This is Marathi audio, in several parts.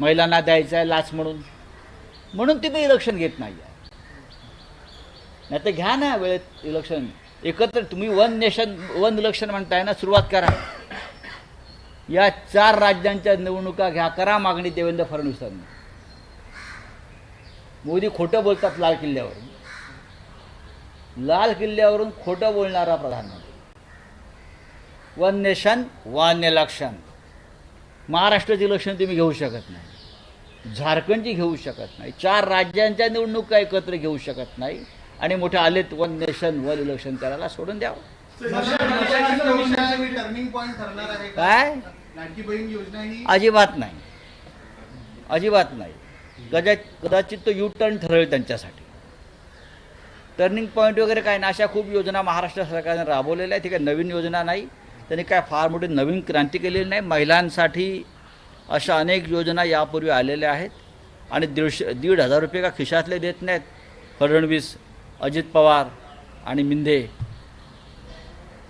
महिलांना द्यायचं आहे लाच म्हणून. म्हणून तुम्ही इलेक्शन घेत नाही नाही तर घ्या ना वेळेत इलेक्शन एकत्र तुम्ही वन नेशन वन इलेक्शन म्हणताय ना सुरुवात करा. या चार राज्यांच्या निवडणुका घ्या करा मागणी देवेंद्र फडणवीसांनी. मोदी खोटं बोलतात लाल किल्ल्यावरून. लाल किल्ल्यावरून खोटं बोलणारा प्रधानमंत्री. वन नेशन वन इलेक्शन महाराष्ट्राचे इलेक्शन तुम्ही घेऊ शकत नाही. झारखंडची घेऊ शकत नाही. चार राज्यांच्या निवडणुका एकत्र घेऊ शकत नाही. आणि मोठे आलेत वन नेशन वन इलेक्शन करायला सोडून द्यावं. काय? अजिबात नाही. अजिबात नाही. कदाचित कदाचित तो यू टर्न ठरेल त्यांच्यासाठी. टर्निंग पॉईंट वगैरे काय नाही. अशा खूप योजना महाराष्ट्र सरकारने राबवलेल्या आहेत. ती काही नवीन योजना नाही. त्यांनी काय फार मोठी नवीन क्रांती केलेली नाही. महिलांसाठी अशा अनेक योजना यापूर्वी आलेल्या आहेत. आणि दीडशे दीड हजार रुपये का खिशातले देत नाहीत. फडणवीस अजित पवार आणि मिंधे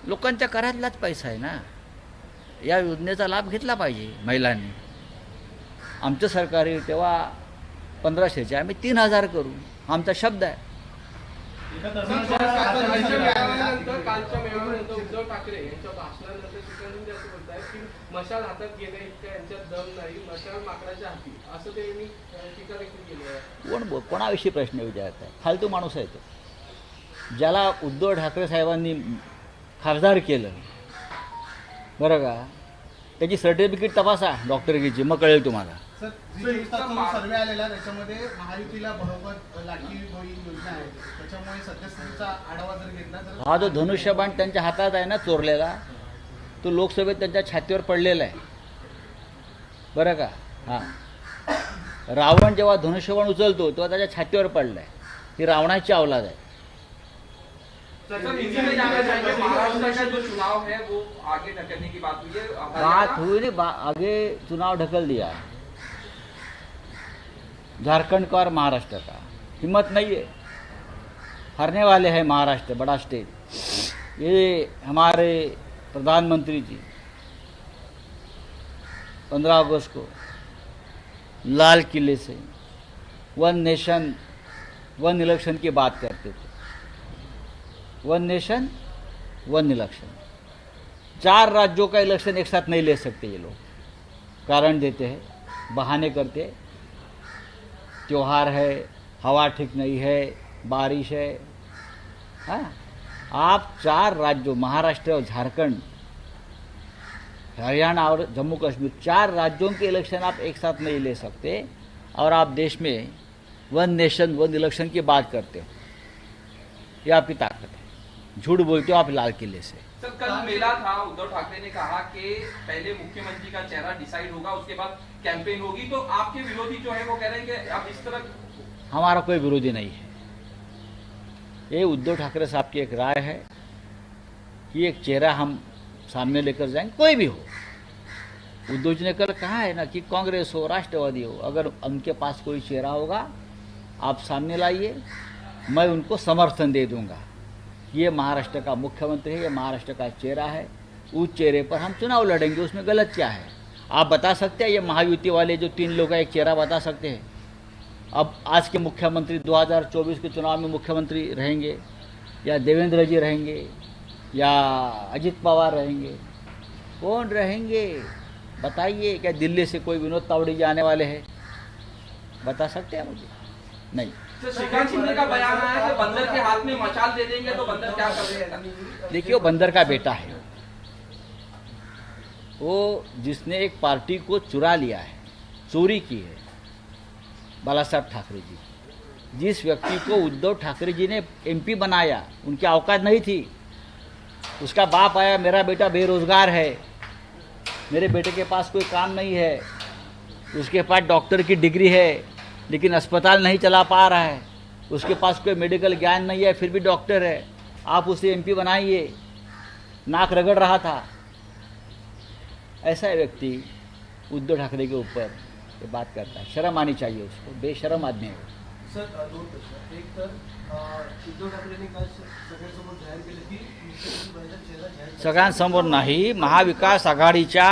लोकांच्या करातलाच पैसा आहे ना. या योजनेचा लाभ घेतला पाहिजे महिलांनी. आमचं सरकार येईल तेव्हा पंधराशेचे आम्ही तीन हजार करू. आमचा शब्द आहे. कालच्या मेळाव्यानंतर उद्धव ठाकरे यांच्या भाषणानंतर असं की मशाल हातात यांच्यात दम नाही मशाल माकडाच्या हाती असं टीका देखील केली आहे कोण कोणाविषयी प्रश्न विचारत आहे फालतू माणूस आहे तो. ज्याला उद्धव ठाकरे साहेबांनी खासदार केलं बरं का? त्याची सर्टिफिकेट तपासा डॉक्टरकीची मग कळेल तुम्हाला. सर सर्वे आलेला त्याच्यामध्ये महायुतीला लाडकी बहीण योजना आहे. त्याच्यामुळे सद्यस्थितीचा आढावा जर घेतला तर हा जो धनुष्यबाण त्यांच्या हातात आहे ना चोरलेला तो लोकसभेत त्यांच्या छातीवर पडलेला आहे. बरं का? हां. रावण जेव्हा धनुष्यबाण उचलतो तेव्हा त्याच्या छातीवर पडला आहे ही रावणाची अवलाद आहे. है बात हुई है नहीं बा, आगे चुनाव ढकल दिया. झारखंड का और महाराष्ट्र का। हिम्मत नहीं है। हारने वाले हैं महाराष्ट्र, बड़ा स्टेट ये हमारे प्रधानमंत्री जी, पंद्रह अगस्त को लाल किले से वन नेशन, वन इलेक्शन की बात करते थे। One nation, one election. चार राज्यों का इलेक्शन एक साथ नहीं ले सकते ये लोग। कारण देते हैं, बहाने करते हैं। त्योहार है, हवा ठीक नहीं है, बारिश है। हाँ आप चार राज्यों, महाराष्ट्र और झारखंड, हरियाणा और जम्मू कश्मीर, चार राज्यों के इलेक्शन आप एक साथ नहीं ले सकते और आप देश में वन नेशन वन इलेक्शन की बात करते हो। ये आपकी ताकत है। झूठ बोलते हो, आप लाल किले से। सर कल मेला था उद्धव ठाकरे ने कहा कि पहले मुख्यमंत्री का चेहरा डिसाइड होगा उसके बाद कैंपेन होगी। तो आपके विरोधी जो है वो कह रहे हैं कि अब इस तरह हमारा कोई विरोधी नहीं है। ये उद्धव ठाकरे साहब की एक राय है कि एक चेहरा हम सामने लेकर जाएँगे कोई भी हो। उद्धव जी ने कल कहा है ना कि कांग्रेस हो राष्ट्रवादी हो अगर उनके पास कोई चेहरा होगा आप सामने लाइए मैं उनको समर्थन दे दूँगा। ये महाराष्ट्र का मुख्यमंत्री है, ये महाराष्ट्र का चेहरा है। उस चेहरे पर हम चुनाव लड़ेंगे, उसमें गलत क्या है? आप बता सकते हैं, ये महायुति वाले जो तीन लोग का एक चेहरा बता सकते हैं। अब आज के मुख्यमंत्री 2024 के चुनाव में मुख्यमंत्री रहेंगे, या देवेंद्र जी रहेंगे, या अजित पवार रहेंगे। कौन रहेंगे? बताइए, क्या दिल्ली से कोई विनोद तावड़ी जी आने वाले हैं? बता सकते हैं मुझे? नहीं। का बयान बंदर के हाथ में मशाल दे देंगे तो बंदर क्या देखिए बंदर का बेटा है। वो जिसने एक पार्टी को चुरा लिया है, चोरी की है बाला साहब ठाकरे जी। जिस व्यक्ति को उद्धव ठाकरे जी ने एमपी बनाया, उनकी औकात नहीं थी। उसका बाप आया, मेरा बेटा बेरोजगार है, मेरे बेटे के पास कोई काम नहीं है, उसके पास डॉक्टर की डिग्री है लेकिन अस्पताल नहीं चला पा रहा है। उसके पास कोई मेडिकल ज्ञान नहीं है फिर भी डॉक्टर है। आप उसे एमपी बनाइए। नाक रगड़ रहा था। ऐसा व्यक्ति उद्धव ठाकरे के ऊपर ये बात करता है। शर्म आनी चाहिए उसको। बेशरम आदमी है वो। सर अ, दोन प्रश्न एक तर अ, उद्धव ठाकरेंनी काल स- सगळ्यांसमोर जाहीर केलं की मुख्यमंत्री पदाचा चेहरा जाहीर सगळ्यांसमोर नाही महाविकास आघाडीच्या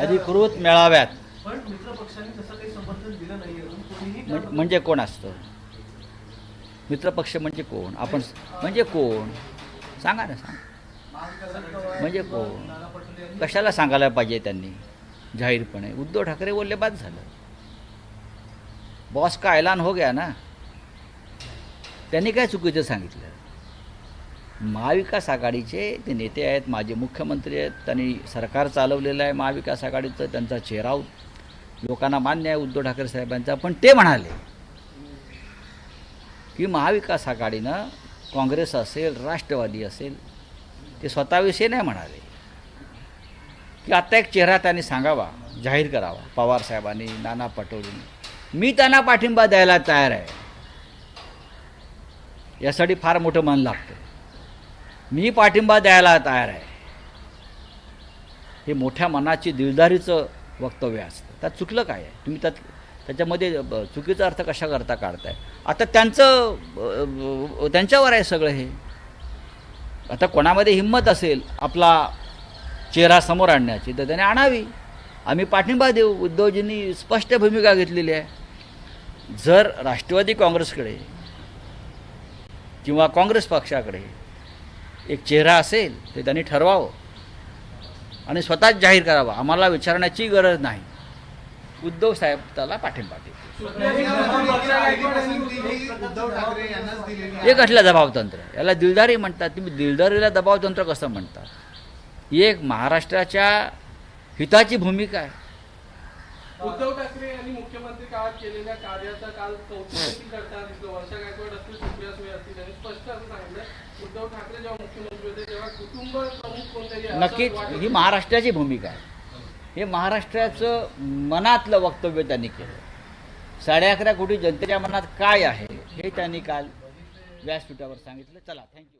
अधिकृत मेळाव्यात पण मित्र पक्षांनी तसं काही समर्थन दिलं नाही अजून कोणीही त्या म्हण- म्हणजे कोण असतं? मित्रपक्ष म्हणजे कोण? आपण म्हणजे कोण? सांगा ना सांगा. म्हणजे कोण? कशाला सांगायला पाहिजे त्यांनी? जाहीरपणे. उद्धव ठाकरे बोलले बाद झालं. बॉस का ऐलान हो गया ना? त्यांनी काय चुकीचं सांगितलं? महाविकास आघाडीचे ते नेते आहेत माजी मुख्यमंत्री आहेत त्यांनी सरकार चालवलेलं आहे महाविकास आघाडीचं त्यांचा चेहरा लोकांना मान्य आहे उद्धव ठाकरे साहेबांचा पण ते म्हणाले की महाविकास आघाडीनं काँग्रेस असेल राष्ट्रवादी असेल ते स्वतःविषयी नाही म्हणाले. की आत्ता एक चेहरा त्यांनी सांगावा जाहीर करावा पवार साहेबांनी नाना पटोलेंनी. मी त्यांना पाठिंबा द्यायला तयार आहे. यासाठी फार मोठं मन लागतं. मी पाठिंबा द्यायला तयार आहे. हे मोठ्या मनाची दिलदारीचं वक्तव्य असतं. त्यात चुकलं काय आहे? तुम्ही त्यात त्याच्यामध्ये ब- चुकीचा अर्थ कशा करता काढताय? आता त्यांचं त्यांच्यावर आहे सगळं हे. आता कोणामध्ये हिंमत असेल आपला चेहरा समोर आणण्याची तर त्याने आणावी. आम्ही पाठिंबा देऊ. उद्धवजींनी स्पष्ट भूमिका घेतलेली आहे. जर राष्ट्रवादी काँग्रेसकडे किंवा काँग्रेस पक्षाकडे एक चेहरा असेल ते त्यांनी ठरवावं. आणि स्वतःच जाहीर करावा. आम्हाला विचारण्याची गरज नाही. उद्धव साहेब त्याला पाठिंबा देतो सुप्रिया पहिली हे कसलं दबावतंत्र याला दिलदारी म्हणतात. तुम्ही दिलदारीला दबावतंत्र कसं म्हणतात ही एक महाराष्ट्राच्या हिताची भूमिका आहे. उद्धव ठाकरे यांनी मुख्यमंत्री काळात केलेल्या कार्याचा काल कौतुक देखील करताना दिसलं वर्षा गायकवाड असतील सुप्रिया सुळे असतील त्यांनी स्पष्ट असं सांगितलं. उद्धव ठाकरे जेव्हा मुख्यमंत्री होते तेव्हा कुटुंब प्रमुख कोणतरी असं नक्कीच वाटत ही महाराष्ट्राची भूमिका आहे. हे महाराष्ट्राचं मनातलं वक्तव्य त्यांनी केलं. साडे अकरा कोटी जनतेच्या मनात काय आहे हे त्यांनी काल व्यासपीठावर सांगितलं. चला थँक्यू